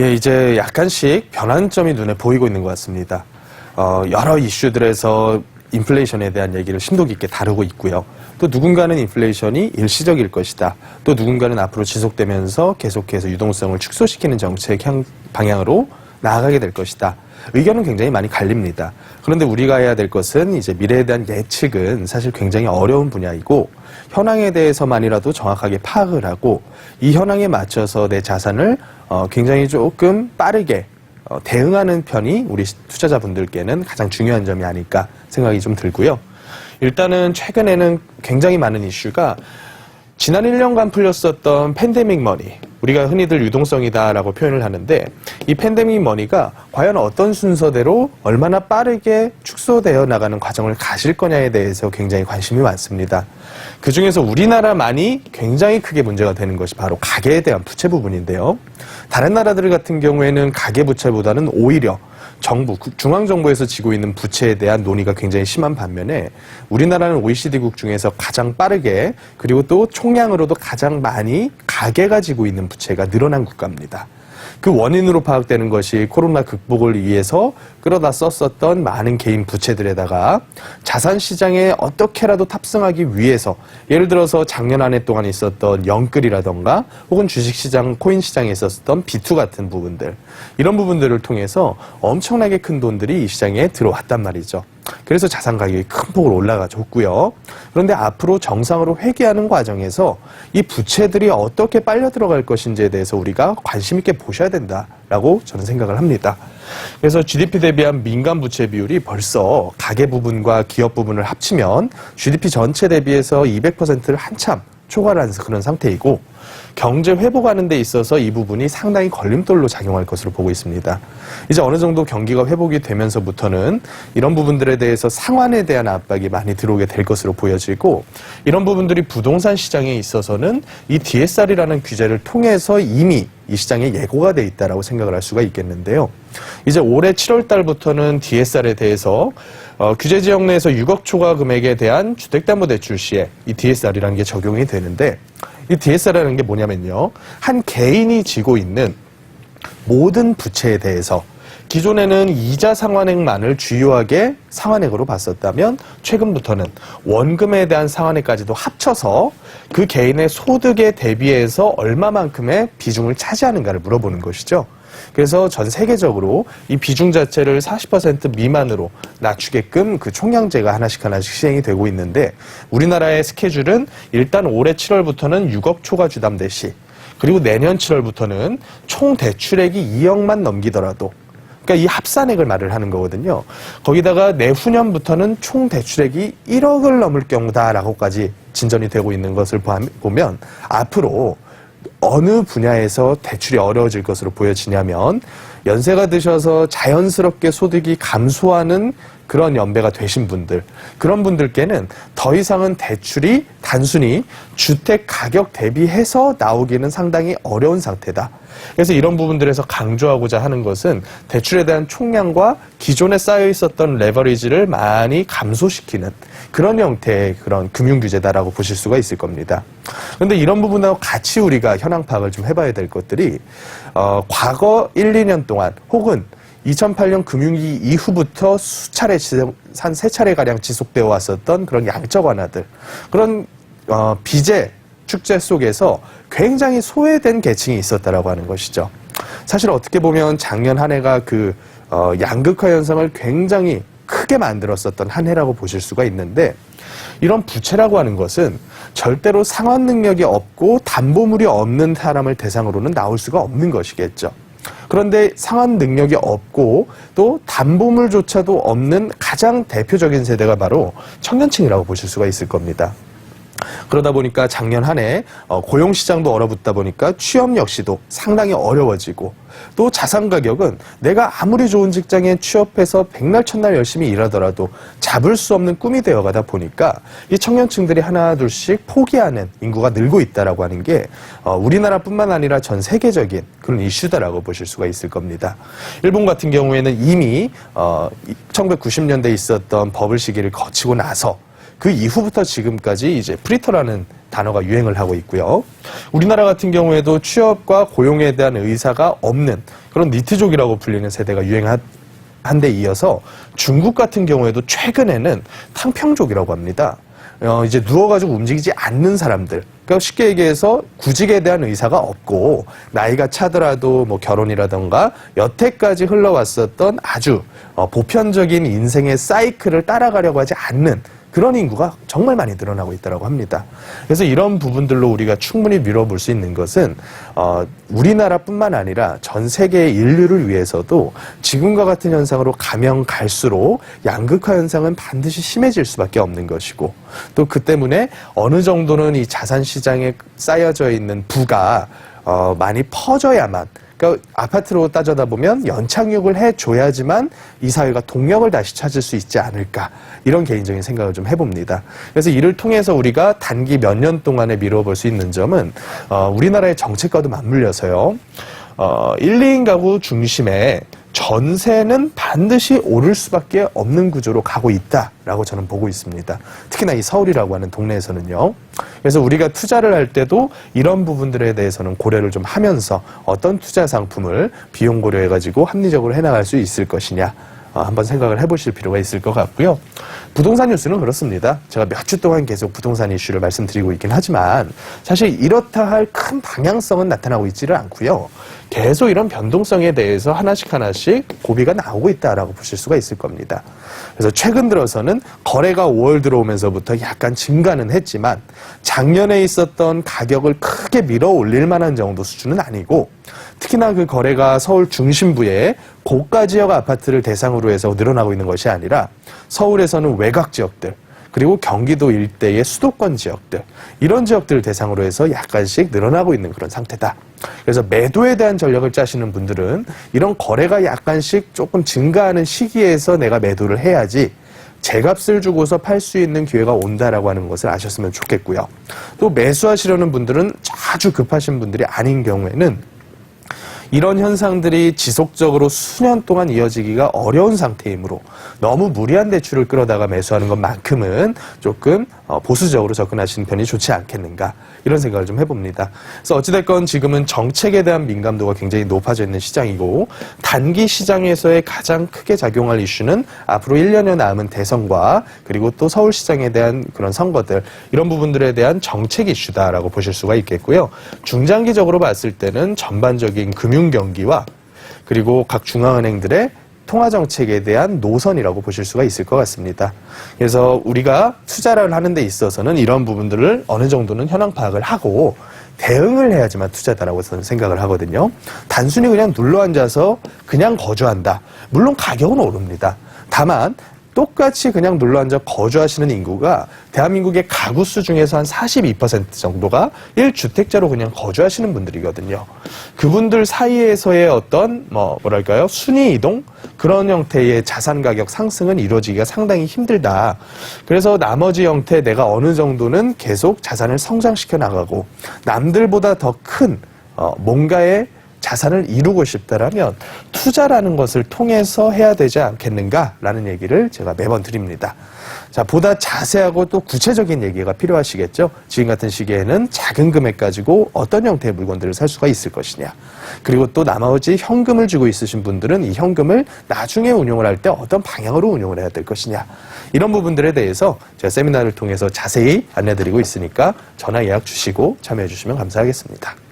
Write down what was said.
예, 이제 약간씩 변환점이 눈에 보이고 있는 것 같습니다. 어, 여러 이슈들에서 인플레이션에 대한 얘기를 심도 깊게 다루고 있고요. 또 누군가는 인플레이션이 일시적일 것이다. 또 누군가는 앞으로 지속되면서 계속해서 유동성을 축소시키는 정책 향, 방향으로 나아가게 될 것이다. 의견은 굉장히 많이 갈립니다. 그런데 우리가 해야 될 것은 이제 미래에 대한 예측은 사실 굉장히 어려운 분야이고 현황에 대해서만이라도 정확하게 파악을 하고 이 현황에 맞춰서 내 자산을 어, 굉장히 조금 빠르게 어, 대응하는 편이 우리 투자자분들께는 가장 중요한 점이 아닐까 생각이 좀 들고요. 일단은 최근에는 굉장히 많은 이슈가 지난 1년간 풀렸었던 팬데믹 머니, 우리가 흔히들 유동성이다라고 표현을 하는데 이 팬데믹 머니가 과연 어떤 순서대로 얼마나 빠르게 축소되어 나가는 과정을 가실 거냐에 대해서 굉장히 관심이 많습니다. 그 중에서 우리나라만이 굉장히 크게 문제가 되는 것이 바로 가계에 대한 부채 부분인데요. 다른 나라들 같은 경우에는 가계 부채보다는 오히려 정부, 중앙정부에서 지고 있는 부채에 대한 논의가 굉장히 심한 반면에 우리나라는 OECD국 중에서 가장 빠르게 그리고 또 총량으로도 가장 많이 가계가 지고 있는 부채가 늘어난 국가입니다. 그 원인으로 파악되는 것이 코로나 극복을 위해서 끌어다 썼었던 많은 개인 부채들에다가 자산 시장에 어떻게라도 탑승하기 위해서 예를 들어서 작년 한 해 동안 있었던 영끌이라던가 혹은 주식 시장, 코인 시장에 있었던 비투 같은 부분들 이런 부분들을 통해서 엄청나게 큰 돈들이 이 시장에 들어왔단 말이죠. 그래서 자산 가격이 큰 폭으로 올라가줬고요. 그런데 앞으로 정상으로 회귀하는 과정에서 이 부채들이 어떻게 빨려 들어갈 것인지에 대해서 우리가 관심 있게 보셔야 된다라고 저는 생각을 합니다. 그래서 GDP 대비한 민간 부채 비율이 벌써 가계 부분과 기업 부분을 합치면 GDP 전체 대비해서 200%를 한참 초과한 그런 상태이고 경제 회복하는 데 있어서 이 부분이 상당히 걸림돌로 작용할 것으로 보고 있습니다. 이제 어느 정도 경기가 회복이 되면서부터는 이런 부분들에 대해서 상환에 대한 압박이 많이 들어오게 될 것으로 보여지고 이런 부분들이 부동산 시장에 있어서는 이 DSR이라는 규제를 통해서 이미 이 시장에 예고가 돼 있다라고 생각을 할 수가 있겠는데요. 이제 올해 7월 달부터는 DSR에 대해서 어, 규제 지역 내에서 6억 초과 금액에 대한 주택담보대출 시에 이 DSR이라는 게 적용이 되는데 이 DSR이라는 게 뭐냐면요. 한 개인이 지고 있는 모든 부채에 대해서 기존에는 이자 상환액만을 주요하게 상환액으로 봤었다면 최근부터는 원금에 대한 상환액까지도 합쳐서 그 개인의 소득에 대비해서 얼마만큼의 비중을 차지하는가를 물어보는 것이죠. 그래서 전 세계적으로 이 비중 자체를 40% 미만으로 낮추게끔 그 총량제가 하나씩 하나씩 시행이 되고 있는데 우리나라의 스케줄은 일단 올해 7월부터는 6억 초과 주담 대시 그리고 내년 7월부터는 총 대출액이 2억만 넘기더라도 그러니까 이 합산액을 말을 하는 거거든요. 거기다가 내후년부터는 총 대출액이 1억을 넘을 경우다라고까지 진전이 되고 있는 것을 보면 앞으로 어느 분야에서 대출이 어려워질 것으로 보여지냐면 연세가 드셔서 자연스럽게 소득이 감소하는 그런 연배가 되신 분들 그런 분들께는 더 이상은 대출이 단순히 주택 가격 대비해서 나오기는 상당히 어려운 상태다. 그래서 이런 부분들에서 강조하고자 하는 것은 대출에 대한 총량과 기존에 쌓여 있었던 레버리지를 많이 감소시키는 그런 형태의 그런 금융 규제다라고 보실 수가 있을 겁니다. 그런데 이런 부분하고 같이 우리가 현황 파악을 좀 해봐야 될 것들이 어, 과거 1, 2년 동안 혹은 2008년 금융위기 이후부터 수차례 한 세 차례 가량 지속되어 왔었던 그런 양적 완화들 그런 어, 비제 축제 속에서 굉장히 소외된 계층이 있었다라고 하는 것이죠. 사실 어떻게 보면 작년 한 해가 그 어, 양극화 현상을 굉장히 크게 만들었었던 한 해라고 보실 수가 있는데 이런 부채라고 하는 것은 절대로 상환 능력이 없고 담보물이 없는 사람을 대상으로는 나올 수가 없는 것이겠죠. 그런데 상환 능력이 없고 또 담보물조차도 없는 가장 대표적인 세대가 바로 청년층이라고 보실 수가 있을 겁니다. 그러다 보니까 작년 한해 어, 고용 시장도 얼어붙다 보니까 취업 역시도 상당히 어려워지고 또 자산 가격은 내가 아무리 좋은 직장에 취업해서 백날 첫날 열심히 일하더라도 잡을 수 없는 꿈이 되어가다 보니까 이 청년층들이 하나 둘씩 포기하는 인구가 늘고 있다라고 하는 게 어, 우리나라뿐만 아니라 전 세계적인 그런 이슈다라고 보실 수가 있을 겁니다. 일본 같은 경우에는 이미 어, 1990년대에 있었던 버블 시기를 거치고 나서 그 이후부터 지금까지 이제 프리터라는 단어가 유행을 하고 있고요. 우리나라 같은 경우에도 취업과 고용에 대한 의사가 없는 그런 니트족이라고 불리는 세대가 유행한 데 이어서 중국 같은 경우에도 최근에는 탕평족이라고 합니다. 어, 이제 누워가지고 움직이지 않는 사람들. 그러니까 쉽게 얘기해서 구직에 대한 의사가 없고 나이가 차더라도 뭐 결혼이라던가 여태까지 흘러왔었던 아주 어, 보편적인 인생의 사이클을 따라가려고 하지 않는 그런 인구가 정말 많이 늘어나고 있다고 합니다. 그래서 이런 부분들로 우리가 충분히 밀어볼 수 있는 것은 어, 우리나라뿐만 아니라 전 세계의 인류를 위해서도 지금과 같은 현상으로 가면 갈수록 양극화 현상은 반드시 심해질 수밖에 없는 것이고 또 그 때문에 어느 정도는 이 자산 시장에 쌓여져 있는 부가 어, 많이 퍼져야만 그러니까 아파트로 따져다 보면 연착륙을 해줘야지만 이 사회가 동력을 다시 찾을 수 있지 않을까 이런 개인적인 생각을 좀 해봅니다. 그래서 이를 통해서 우리가 단기 몇 년 동안에 미뤄 볼 수 있는 점은 어, 우리나라의 정책과도 맞물려서요. 어, 1, 2인 가구 중심의 전세는 반드시 오를 수밖에 없는 구조로 가고 있다라고 저는 보고 있습니다. 특히나 이 서울이라고 하는 동네에서는요. 그래서 우리가 투자를 할 때도 이런 부분들에 대해서는 고려를 좀 하면서 어떤 투자 상품을 비용 고려해가지고 합리적으로 해나갈 수 있을 것이냐. 어, 한번 생각을 해보실 필요가 있을 것 같고요. 부동산 뉴스는 그렇습니다. 제가 몇 주 동안 계속 부동산 이슈를 말씀드리고 있긴 하지만 사실 이렇다 할 큰 방향성은 나타나고 있지를 않고요. 계속 이런 변동성에 대해서 하나씩 하나씩 고비가 나오고 있다라고 보실 수가 있을 겁니다. 그래서 최근 들어서는 거래가 5월 들어오면서부터 약간 증가는 했지만 작년에 있었던 가격을 크게 밀어 올릴 만한 정도 수준은 아니고 특히나 그 거래가 서울 중심부의 고가 지역 아파트를 대상으로 해서 늘어나고 있는 것이 아니라 서울에서는 외곽 지역들 그리고 경기도 일대의 수도권 지역들 이런 지역들을 대상으로 해서 약간씩 늘어나고 있는 그런 상태다. 그래서 매도에 대한 전략을 짜시는 분들은 이런 거래가 약간씩 조금 증가하는 시기에서 내가 매도를 해야지 제값을 주고서 팔 수 있는 기회가 온다라고 하는 것을 아셨으면 좋겠고요. 또 매수하시려는 분들은 아주 급하신 분들이 아닌 경우에는 이런 현상들이 지속적으로 수년 동안 이어지기가 어려운 상태이므로 너무 무리한 대출을 끌어다가 매수하는 것만큼은 조금 어, 보수적으로 접근하시는 편이 좋지 않겠는가 이런 생각을 좀 해봅니다. 그래서 어찌됐건 지금은 정책에 대한 민감도가 굉장히 높아져 있는 시장이고 단기 시장에서의 가장 크게 작용할 이슈는 앞으로 1년여 남은 대선과 그리고 또 서울시장에 대한 그런 선거들 이런 부분들에 대한 정책 이슈다라고 보실 수가 있겠고요. 중장기적으로 봤을 때는 전반적인 금융 경기와 그리고 각 중앙은행들의 통화 정책에 대한 노선이라고 보실 수가 있을 것 같습니다. 그래서 우리가 투자를 하는 데 있어서는 이런 부분들을 어느 정도는 현황 파악을 하고 대응을 해야지만 투자다라고 저는 생각을 하거든요. 단순히 그냥 눌러 앉아서 그냥 거주한다. 물론 가격은 오릅니다. 다만 똑같이 그냥 눌러 앉아 거주하시는 인구가 대한민국의 가구 수 중에서 한 42% 정도가 1주택자로 그냥 거주하시는 분들이거든요. 그분들 사이에서의 어떤 뭐 뭐랄까요? 순위 이동 그런 형태의 자산 가격 상승은 이루어지기가 상당히 힘들다. 그래서 나머지 형태 내가 어느 정도는 계속 자산을 성장시켜 나가고 남들보다 더큰 어, 뭔가의 자산을 이루고 싶다라면 투자라는 것을 통해서 해야 되지 않겠는가라는 얘기를 제가 매번 드립니다. 자, 보다 자세하고 또 구체적인 얘기가 필요하시겠죠? 지금 같은 시기에는 작은 금액 가지고 어떤 형태의 물건들을 살 수가 있을 것이냐. 그리고 또 나머지 현금을 주고 있으신 분들은 이 현금을 나중에 운용을 할 때 어떤 방향으로 운용을 해야 될 것이냐. 이런 부분들에 대해서 제가 세미나를 통해서 자세히 안내드리고 있으니까 전화 예약 주시고 참여해 주시면 감사하겠습니다.